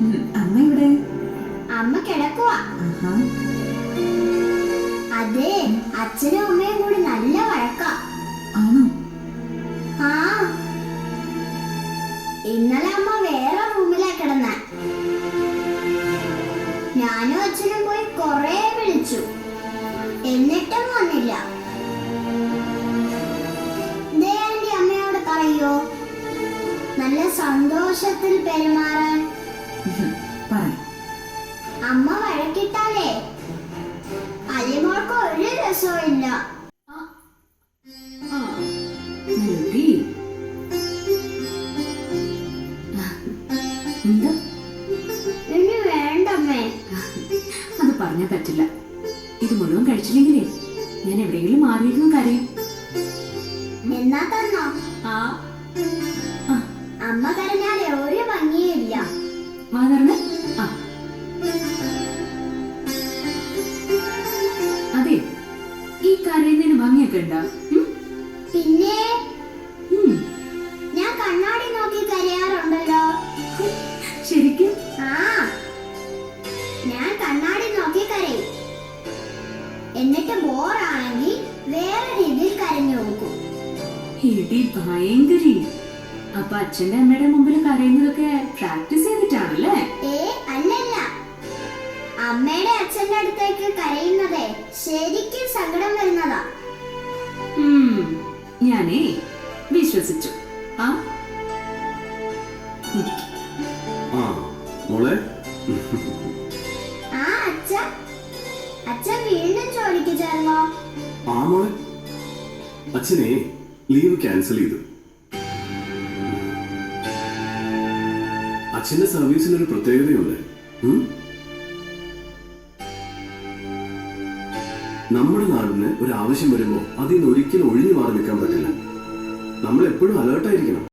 അമ്മ ഇവിടെ അമ്മ കിടക്കുവാ. അതെ അച്ഛനും അമ്മയും കൂടി നല്ല വഴക്കാ. ആണോ? ആ. ഇന്നലെ അമ്മ വേറെ റൂമിലാ കിടന്ന. ഞാനും അച്ഛനും പോയി കൊറേ വിളിച്ചു. എന്നിട്ടും വന്നില്ല. ദേ അമ്മയോട് പറയോ? നല്ല സന്തോഷത്തിൽ പെരുമാറാൻ ഉം, പറയാം അമ്മ വഴക്കിട്ടാലേ. അലിമോൾക്ക് ഒരു വേണ്ടമ്മേ. അത് പറഞ്ഞാ പറ്റില്ല. ഇത് മുഴുവൻ കഴിച്ചില്ലെങ്കിലേ ഞാൻ എവിടെയെങ്കിലും മാറിയിരുന്നു കരയും. എന്നാ തന്നോ? ആ. അമ്മ കരഞ്ഞാലേ വാ ആ. അതെ ഈ കരയുന്നതിന് ഭംഗിയൊക്കെ ഉണ്ടാ? പിന്നെ? ഞാൻ കണ്ണാടി നോക്കി കരയാറുണ്ടല്ലോ. ശരിക്കും? ആ. ഞാൻ കണ്ണാടി നോക്കി കരയും. എന്നിട്ട് ബോറാണെങ്കിൽ വേറെ രീതിയിൽ കരഞ്ഞു നോക്കും. ഇടി ഭയങ്കരി. അപ്പൊ അച്ഛന്റെ അമ്മയുടെ മുമ്പിൽ കരയുന്നതൊക്കെ പ്രാക്ടീസ് ചെയ്തിട്ടാണല്ലേ? ഏ അല്ലല്ല. അമ്മയുടെ അച്ഛന്റെ അടുത്തേക്ക് കരയുന്നതേ ശരിക്കും സങ്കടം വരുന്നതാ. ഞാനേ വിശ്വസിച്ചു. ആ. ആ മോളെ. ആ അച്ഛ. അച്ഛൻ വീണ്ടും ജോലിക്ക് ചേർന്നോ? ആ മോളെ. അച്ഛനെ ലീവ് ക്യാൻസൽ ചെയ്തു. അച്ഛന്റെ സർവീസിന് ഒരു പ്രത്യേകതയുണ്ട്? നമ്മുടെ നാടിന് ഒരു ആവശ്യം വരുമ്പോൾ അതിൽ നിന്ന് ഒരിക്കലും ഒഴിഞ്ഞു മാറി നിൽക്കാൻ പറ്റില്ല. നമ്മൾ എപ്പോഴും അലേർട്ടായിരിക്കണം.